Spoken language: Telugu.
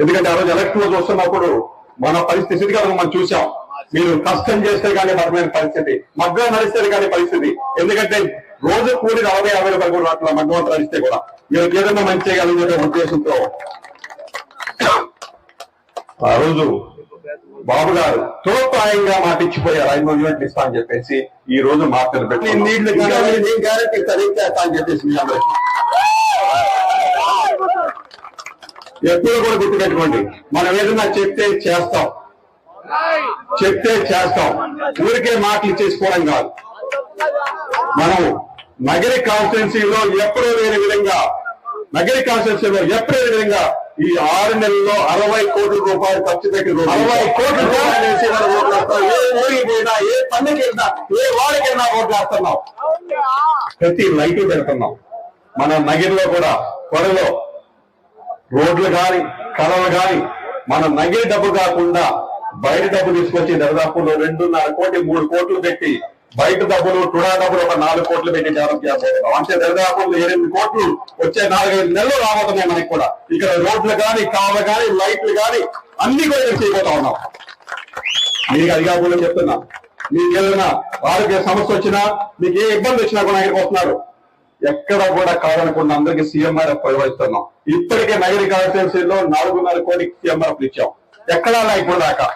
ఎందుకంటే ఆ రోజు ఎలక్షన్లో చూస్తున్నప్పుడు మన పరిస్థితి స్థితిగతులు మనం చూసాం. మీరు కష్టం చేస్తే కానీ మరణమైన పరిస్థితి మగ్గం నడిస్తే కానీ పరిస్థితి. ఎందుకంటే రోజు కూలి నలభై యాభై రూపాయలు కూడా అట్లా మగ్గం నడిస్తే కూడా. వీళ్ళకి ఏదైనా మంచి చేయగలిగే ఉద్దేశంతో ఆ రోజు బాబు గారు తోపాయంగా మాట ఇచ్చిపోయారు. ఐదు యూనిట్లు ఇస్తా అని చెప్పేసి ఈ రోజు మార్కెట్ పెట్టి నీళ్ళు గ్యారెంటీ చేస్తా అని చెప్పేసి మీ అందరికీ. ఎప్పుడు కూడా గుర్తుపెట్టుకోండి. మనం ఏదైనా చెప్తే చేస్తాం. చెప్తే చేస్తాం. ఊరికే మాటలు ఇచ్చేసుకోవడం కాదు. మనం నగరి కాన్స్టిట్యున్సీలో ఎప్పుడూ లేని విధంగా నగరి కాన్స్టిట్యున్సీలో ఎప్పుడూ లేని విధంగా ఈ ఆరు నెలల్లో అరవై కోట్ల రూపాయలు ఖర్చు పెట్టి అరవై కోట్ల రూపాయలు వేసి మనం. ఏ ఊరికి పోయినా ఏ పన్నుకి వెళ్ళినా ఏ వాడికి వెళ్ళినా ఓట్లు వేస్తున్నాం ప్రతి లైట్ పెడుతున్నాం. మన నగిరిలో కూడా త్వరలో రోడ్లు కానీ కళలు కానీ మన నగే డబ్బు కాకుండా బయట డబ్బు తీసుకొచ్చి దాదాపు రెండున్నర కోటి మూడు కోట్లు పెట్టి బయట డబ్బులు టుడా డబ్బులు ఒక నాలుగు కోట్లు పెట్టి డెవలప్ చేస్తాం అంటే దాదాపు ఎనిమిది కోట్లు వచ్చే నాలుగైదు నెలలు రాబోతున్నాయి మనకి కూడా. ఇక్కడ రోడ్లు కాని కావాలి కానీ లైట్లు కాని అన్ని కూడా చేయబోతా ఉన్నాం. మీకు అది కాకుండా చెప్తున్నా మీకు ఏదైనా ఆరోగ్య సమస్య వచ్చినా మీకు ఏ ఇబ్బంది వచ్చినా కూడా ఇక్కడికి వస్తున్నారు. ఎక్కడ కూడా కాదనకుండా అందరికి సీఎంఆర్ ప్రవేశిస్తున్నాం ఇప్పటికే నగరి కాన్స్టిట్యున్సీలో నాలుగున్నర కోటికి సీఎంఆర్ ఇచ్చాం. ఎక్కడా లేకుండా దాకా